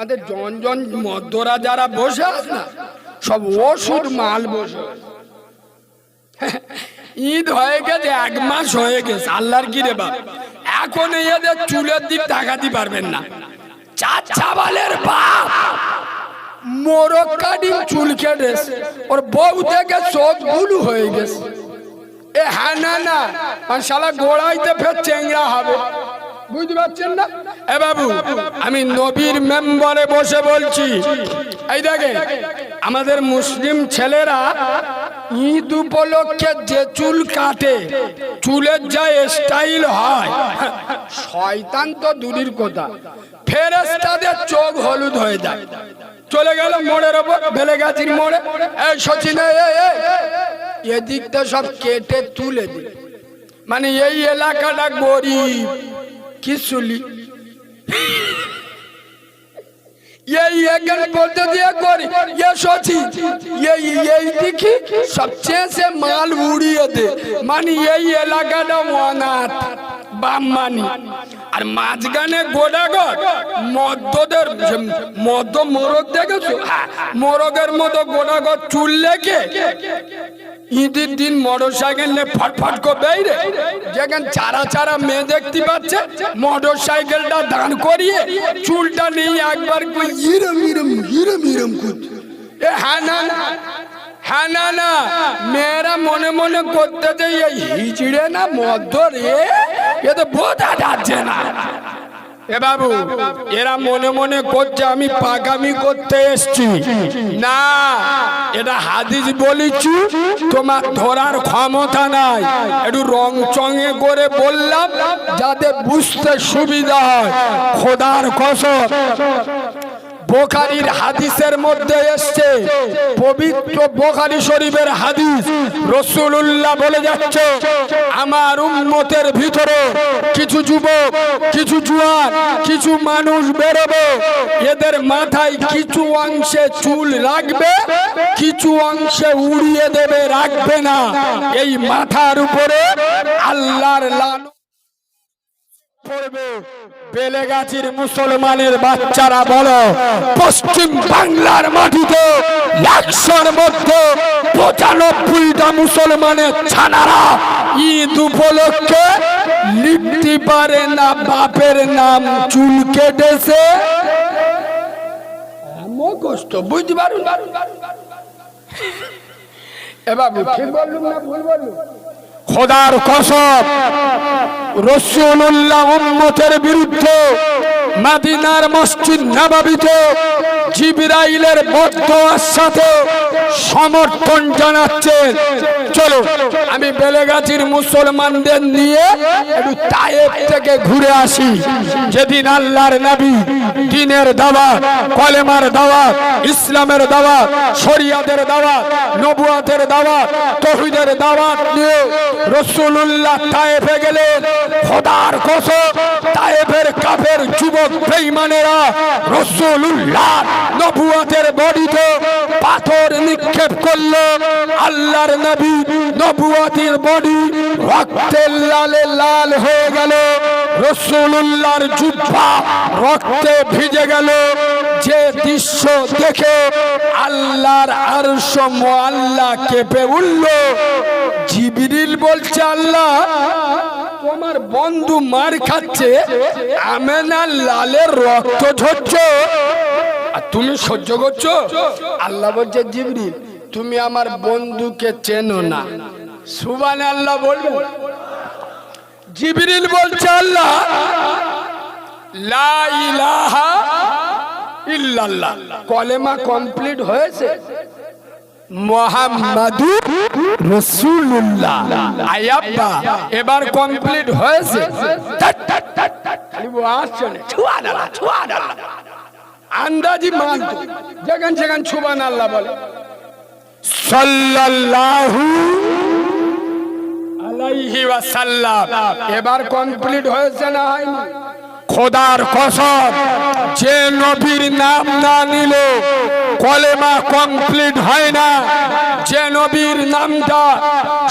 আমাদের যারা বসে না, সব ওষুধ মাল বসে ঈদ হয়ে গেছে, এক মাস হয়ে গেছে, আল্লাহর কি রে বাপ। এখন এদের চুলের দিক তাকাতে পারবেন না। চার চাবালের বাপ। মোরগ চুল কেটেছে, ওর বউ থেকে চোখ গুলু হয়ে গেছে। এ হ্যাঁ না না আর শালা গোড়াইতে ফের চেংড়া বুঝতে পারছেন না? এ বাবু আমি নবীর মেম্বারে বসে বলছি। এই দেখেন আমাদের মুসলিম ছেলেরা ঈদ উপলক্ষে যে চুল কাটে চুলের যা স্টাইল হয় শয়তান তো দূরের কথা। ফেরেস্তাদের চোখ হলুদ হয়ে যায়। চলে গেল মোড়ের ওপর বেলেগাছির মোড়ে। এই সচিন। এদিকটা সব কেটে তুলে দিল। মানে এই এলাকাটা গরিব। কি শুলি এই এখানে বলতে দিয়ে করি এ সচি এই এই দিকে সবচেয়ে সে মাল উড়িয়ে দে। এই এলাকাটা অনাথ বাম মানি আর মাঝখানে গোডাগর মদ্যদের মদ্য মোরগ দেখেছ? হ্যাঁ, মোরগের মতো গোডাগর চুল লেগে ঈদের দিন মোটর সাইকেল নিয়ে ফটফট করে বেরিয়ে যেখানে চারা চারা মেয়ে দেখতে পাচ্ছে মোটর সাইকেলটা দাঁড় করিয়ে চুলটা নিয়ে একবার এ হ্যাঁ না হ্যাঁ না না, মেয়েরা মনে মনে করতে যে হিজড়ে না মধ্য রে এ তো বোঝা যাচ্ছে না। এ বাবু, এরা মনে মনে করছে আমি পাগামি করতে এসছি। না, এটা হাদিস বলিছি, তোমার ধরার ক্ষমতা নাই। একটু রং চঙে করে বললাম, যাতে বুঝতে সুবিধা হয়। খোদার কসম। বোখারির হাদিসের মধ্যে এসছে, পবিত্র বোখারি শরীফের হাদিস রসুল্লাহ বলে যাচ্ছে, আমার উম্মতের ভিতরে কিছু যুবক, কিছু জুয়ান, কিছু মানুষ বেরোবে। এদের মাথায় কিছু অংশে চুল রাখবে, কিছু অংশে উড়িয়ে দেবে, রাখবে না। এই মাথার উপরে আল্লাহর লাল পড়বে। বেলেগাছির মুসলমানের বাচ্চারা বলো, পশ্চিম বাংলার মাটিতে একশোর মধ্যে পঁচানব্বইটা মুসলমানের ছানারা ঈদ উপলক্ষে লিখতে পারে না, বাপের নাম চুল কেটেছে। কষ্ট, বুঝতে পারুন? এ বাবু ঠিক বললুম না, ভুল খোদার কসব রসুল্লাহ উম্মতের বিরুদ্ধে মাদিনার মসজিদ নাবাবিতে জিবরাইলের বদোয়ার সাথে সমর্থন জানাচ্ছেন চলো, আমি বেলেগাছির মুসলমানদের নিয়ে একটু তায়েব থেকে ঘুরে আসি। যেদিন আল্লাহর নবী দিনের দাওয়াত, কলেমার দাওয়াত, ইসলামের দাওয়াত, শরিয়াতের দাওয়াত, নবুয়াতের দাওয়াত, তহিদের দাওয়াত নিয়ে রসুল্লাহ তায়েফে গেলেন। খোদার কসম তায়েফের কাফের যুবক বেঈমানেরা রসুল্লাহ নবুয়াতের বডিতে পাথর নিক্ষেপ করল। আল্লাহর নবী নবুয়াতির বডি রক্তের লালে লাল হয়ে গেল। রসুল্লাহর জুব্বা রক্তে ভিজে গেল। যে দৃশ্য দেখে আল্লাহর আর আরশ আল্লাহ কেঁপে উঠল। জিবরিল বলছে, আল্লাহ, তোমার বন্ধু মার খাচ্ছে, আমেনা লালের রক্ত ঝরছে। আর তুমি সহ্য করছ আল্লাহ বলছে জিবরিল তুমি আমার বন্ধুকে চেনো না সুবান আল্লাহ বলবে জিবরিল বলছে আল্লাহ ইল্লাল্লাহ কলেমা কমপ্লিট হয়েছে মোহাম্মদু রসুল্লাহ আয়াব্বা এবার কমপ্লিট হয়েছে আন্দাজি মান যেখান সেখান ছুবান আল্লাহ বলে। সাল্লাল্লাহু আলাইহি ওয়াসাল্লাম। এবার কমপ্লিট হয়েছে না হয়নি? খোদার কসম যে নবীর নাম না নিল কলেমা কমপ্লিট হয় না। যে নবীর নামটা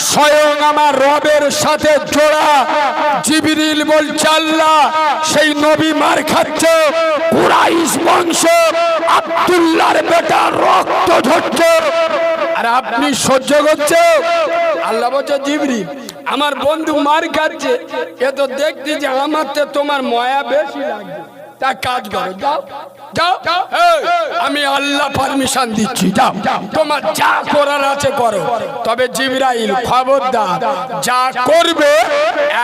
স্বয়ং আমার রবের সাথে জোড়া। জিবিরিল বলছে আল্লাহ সেই নবী মার খাচ্ছে। কুরাইশ বংশ আব্দুল্লাহর বেটা রক্ত ঝরছে আর আপনি সহ্য করছে? আল্লাহ বলছে জিবরি আমার বন্ধু মার খাচ্ছে এ তো দেখছি যে আমার তো তোমার ময়া বেশি লাগছে। তা কাজ করো, যাও যাও আমি আল্লাহ পারমিশন দিচ্ছি, যাও। তোমার যা করার আছে করো। তবে জিবরাইল, খবরদার, যা করবে,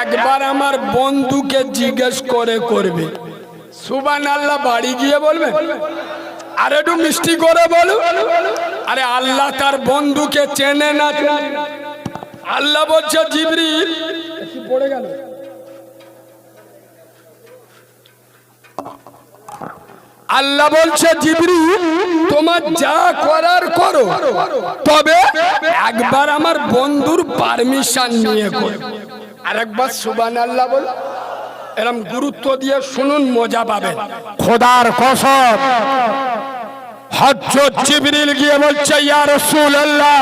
একবার আমার বন্ধুকে জিজ্ঞেস করে করবে। সুবান আল্লাহ বাড়ি গিয়ে বলবে আর একটু মিষ্টি করে বলো আরে আল্লাহ তার বন্ধুকে চেনে না। আল্লাহ বলছে জিবরি পড়ে গেল। আল্লাহ বলছে জিবরি তোমার যা করার করো। তবে একবার আমার বন্ধুর পারমিশন নিয়ে করো আর একবার সুবান আল্লাহ বল। এরম গুরুত্ব দিয়ে শুনুন, মজা পাবেন। খোদার কসম হজরত জিবরিল গিয়ে বলছে, ইয়া রাসূলুল্লাহ,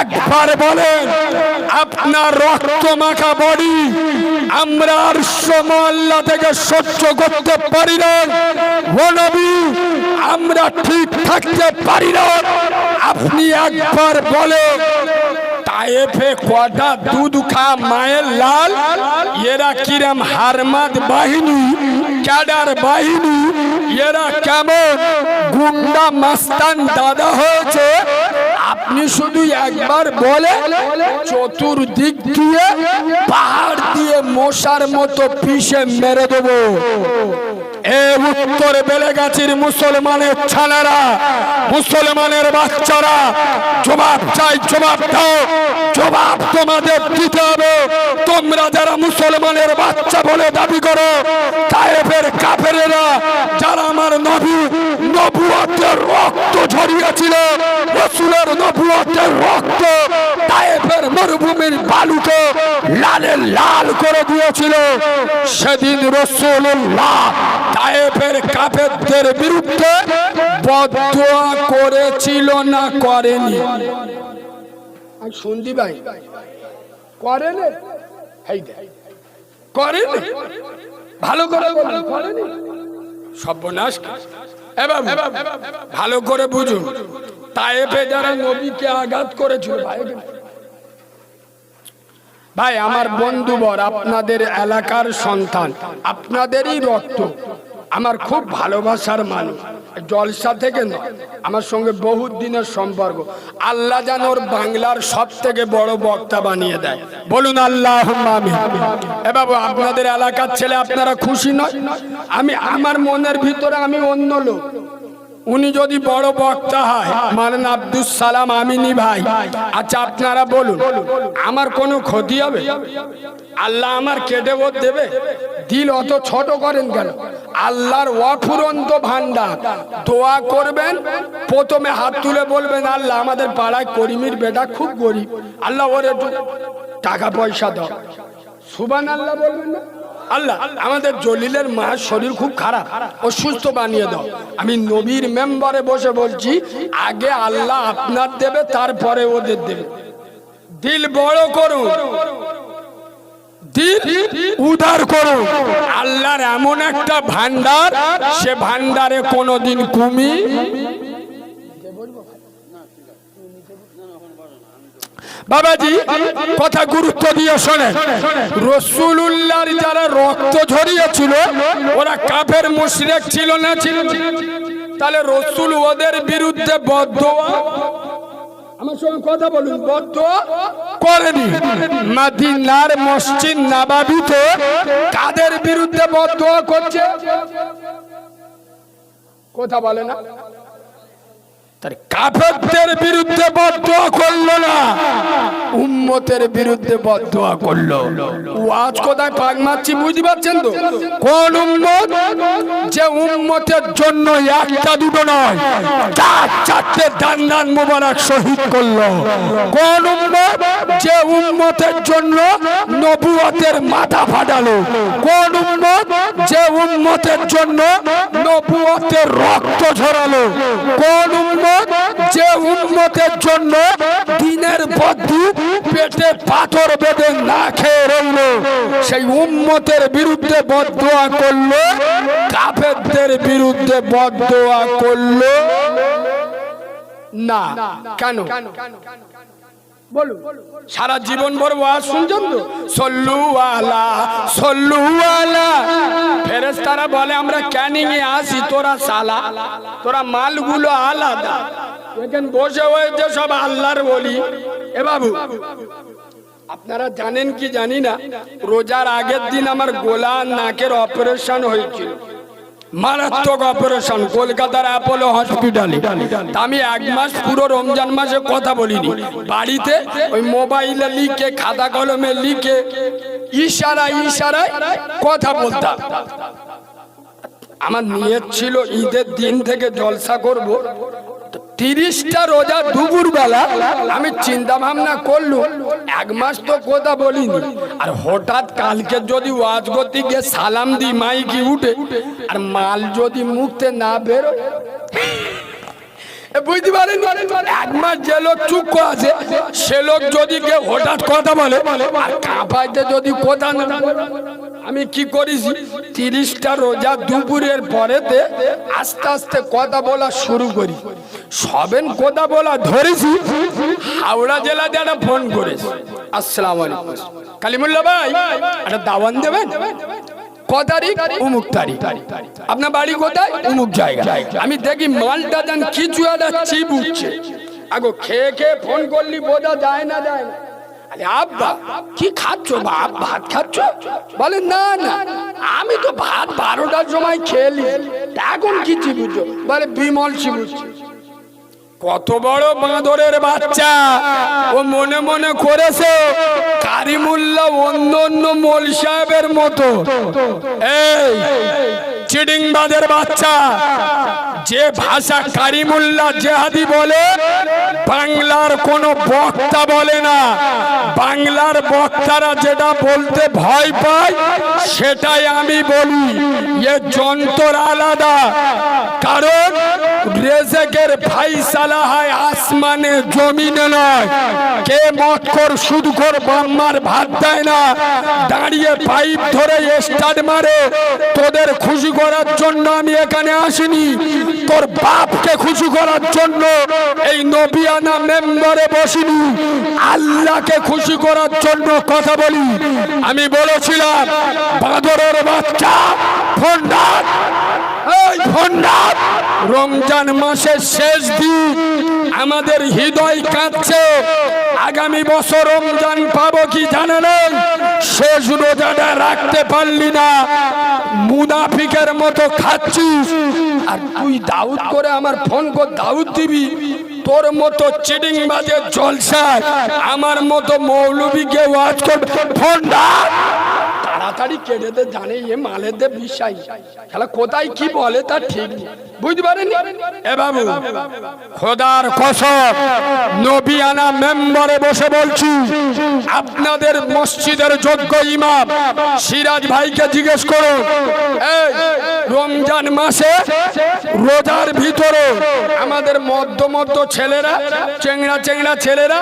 একবার বলেন, আপনার রক্ত মাখা বডি আমরা আর আল্লাহ থেকে সহ্য করতে পারি না। ও নবী, আমরা ঠিক থাকতে পারি না। আপনি একবার বলেন তায়েফে কটা দুধ খা মায়ের লাল। এরা কিরম হারমাদ বাহিনী, ক্যাডার বাহিনী। এরা কেমন গুন্ডা মাস্তান দাদা হয়েছে? আপনি শুধু একবার বলে চতুর্দিক দিয়ে পাহাড় দিয়ে মশার মতো পিষে মেরে দেবো। এ উত্তর বেলেগাছির মুসলমানের ছানারা মুসলমানের বাচ্চারা, জবাব চাই, জবাব দাও, জবাব তোমাদের দিতে হবে। তোমরা যারা মুসলমানের বাচ্চা বলে দাবি করো তায়েফের কাফেরেরা, যারা আমার নবী নবুয়তের রক্ত ঝরিয়েছিল। রসুলের নবুয়তের রক্ত তায়েফের মরুভূমির বালুকে লালে লাল করে দিয়েছিল। সেদিন রসুল্লাহ তায়েফের কাফেরদের বিরুদ্ধে বদোয়া করেছিল না করেনি? শুনদি ভাই। করেনি? করেনি? ভালো করে করেনি? সর্বনাশ এবার ভালো করে বুঝুন। তায়েফে যারা নবীকে আঘাত করেছিল, ভাই ভাই, আমার বন্ধুবর আপনাদের এলাকার সন্তান, আপনাদেরই রক্ত। আমার খুব ভালোবাসার মানুষ। জলসা থেকে নয় আমার সঙ্গে বহুত দিনের সম্পর্ক। আল্লাহ যেন ওর বাংলার সব থেকে বড় বক্তা বানিয়ে দেয়। বলুন আল্লাহ এ বাবু, আপনাদের এলাকার ছেলে আপনারা খুশি নয়? আমি, আমার মনের ভিতরে আমি অন্য লোক। উনি যদি বড় বক্তা হয় মানেন আব্দুল সালাম আমিনী ভাই। আচ্ছা আপনারা বলুন, আমার কোনো ক্ষতি হবে? আল্লাহ আমার কেটে বোধ দেবে? দিল অত ছোট করেন কেন? আল্লাহর অফুরন্ত ভান্ডার দোয়া করবেন, প্রথমে হাত তুলে বলবেন, আল্লাহ, আমাদের পাড়ায় করিমির বেটা খুব গরিব। আল্লাহ, ওর একটু টাকা পয়সা দাও। সুবান আল্লাহ বলবেন না? আল্লাহ, আমাদের জলিলের মা শরীর খুব খারাপ। অসুস্থ বানিয়ে দাও। আমি নবীর মেম্বারে বসে বলছি, আগে আল্লাহ আপনার দেবে, তারপরে ওদের দেবে। দিল বড় করুন। দিল উদার করুন আল্লাহর এমন একটা ভান্ডার সে ভান্ডারে কোনোদিন কুমি বাবাজি কথা গুরুত্ব দিয়ে শোনেন। রসুলুল্লাহর যারা রক্ত ঝরিয়েছিল ওরা কাফের মুশরিক ছিল না ছিল? তাহলে রসুল ওদের বিরুদ্ধে বদোয়া আমার সঙ্গে কথা বলুন। বদ্ধ করেনি। মাদিনার মসজিদ নাবাবিতে কাদের বিরুদ্ধে বদ্ধ করছে? কথা বলে না। কাফেরদের বিরুদ্ধে করল না। উম্মতের বিরুদ্ধে করল। ওয়াজ কোথায় পাক মারছি বুঝতে পারছেন তো? কোন উম্মত? যে উম্মতের জন্য একটা দুটো নয়, চার চারটে দান দান মুবারক শহীদ করল। কোন উম্মত? যে উম্মতের জন্য নবুয়তের মাথা ফাটালো। কোন উম্মত? যে উম্মতের জন্য নবুয়তের রক্ত ঝরালো। কোন উম্মত? যে উন্মতের জন্য দিনের বদ্ধু পেটে পাথর বেঁধে না খেয়ে রইল। সেই উন্মতের বিরুদ্ধে বদোয়া করল, কাফেরদের বিরুদ্ধে বদোয়া করল। না, কেন? বলুন। সারা জীবন ভর ওয়াজ শুনছেন তো? সল্লু আলা সল্লু আলা। ফেরেশতারা বলে আমরা ক্যানিং এ আসি তোরা সালা। তোরা মালগুলো আলাদা। এখানে বসে হয়েছে সব আল্লাহর বলি। এ বাবু আপনারা জানেন কি জানি না? রোজার আগের দিন আমার গোলা নাকের অপারেশন হয়েছিল। মারাত্মক অপারেশন কলকাতার অ্যাপোলো হসপিটালে আমি এক মাস পুরো রমজান মাসে কথা বলিনি। বাড়িতে ওই মোবাইলে লিখে, খাতা কলমে লিখে ইশারা ইশারায় কথা বলতাম। আমার নিয়ত ছিল, ঈদের দিন থেকে জলসা করব। তিরিশটা রোজা দুপুর বেলা আমি চিন্তা ভাবনা করলু এক মাস তো কথা বলিনি। আর হঠাৎ কালকে যদি ওয়াজ করতে গিয়ে সালাম দি মাইকি উঠে, আর মাল যদি মুখতে না বেরো বুঝতে এক মাস যে লোক চুপ সে লোক যদি কেউ হঠাৎ কথা বলে, আর কাঁপাইতে যদি কথা না আমি কি করেছি? তিরিশটা রোজা দুপুরের পরেতে আস্তে আস্তে কথা বলা শুরু করি। সবেন কথা বলা ধরেছি, হাওড়া জেলাতে একটা ফোন করেছি। আসসালাম কালিমুল্লা ভাই, একটা দাওয়ান দেবেন? ক তারিখ উমুক তারিখ। আপনার বাড়ি কোথায়? উমুক জায়গা আমি দেখি মালটা দেন কিছু একটা চিপ উঠছে আগো খেয়ে খেয়ে ফোন করলি, বোঝা যায় না যায় না। বাপ ভাত বলে, না না, আমি তো ভাত বারোটার সময় এখন কি বলে, বিমল কত বড় বাঁদরের বাচ্চা। ও মনে মনে করেছে কারিমুল্লা অন্য অন্য মোল সাহেবের মতো। এই চিডিংবাদের বাচ্চা। যে ভাষা কারিমুল্লাহ জেহাদি বলে, বাংলার কোন বক্তা বলে না। বাংলার বক্তারা যেটা বলতে ভয় পায়, সেটাই আমি বলি। এ যন্ত্র আলাদা। কারণ রেজেকের ফাইসালা হয় আসমানে, জমিনে নয়। কে মত কর সুদ কর বাম্মার ভাত দেয় না। দাঁড়িয়ে পাইপ ধরে স্টার্ট মারে। তোদের খুশি করার জন্য আমি এখানে আসিনি। তোর বাপকে খুশি করার জন্য এই নবিয়ানা মেম্বারে বসিনি। আল্লাহকে খুশি করার জন্য কথা বলি। আমি বলেছিলাম, বাঁদরের বাচ্চা ফন্ডার এই রমজান মাসের শেষ দিন আমাদের হৃদয় কাঁদছে। আগামী বছর রমজান পাবো কি জানে নেই শেষ রোজাটা রাখতে পারলি না। মুনাফিকের মতো খাচ্ছিস। আর তুই দাউদ করে আমার ফোন কর, দাউদ দিবি। তোর মতো চিডিং বাজে জলসায়, আমার মতো মৌলবীকে ওয়াজ করবে ফোন ডাক তাড়াতাড়ি কেটে দে, জানে এ মালের দে বিশ্বাস খেলা কোথায় কি বলে তা ঠিক বুঝতে পারেন? এ বাবু, খোদার কসম, নবিয়ানা মেম্বারে বসে বলছি, আপনাদের মসজিদের যোগ্য ইমাম সিরাজ ভাইকে জিজ্ঞেস করুন, এই রমজান মাসে রোজার ভিতরে আমাদের মধ্য মধ্য ছেলেরা, চেংড়া চেংড়া ছেলেরা,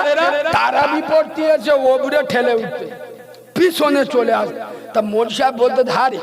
তারা বিপদ দিয়েছে ওবরে ঠেলে উঠতে। পিছনে চলে আসে। তা মোর সাহেব বলতে ধারে।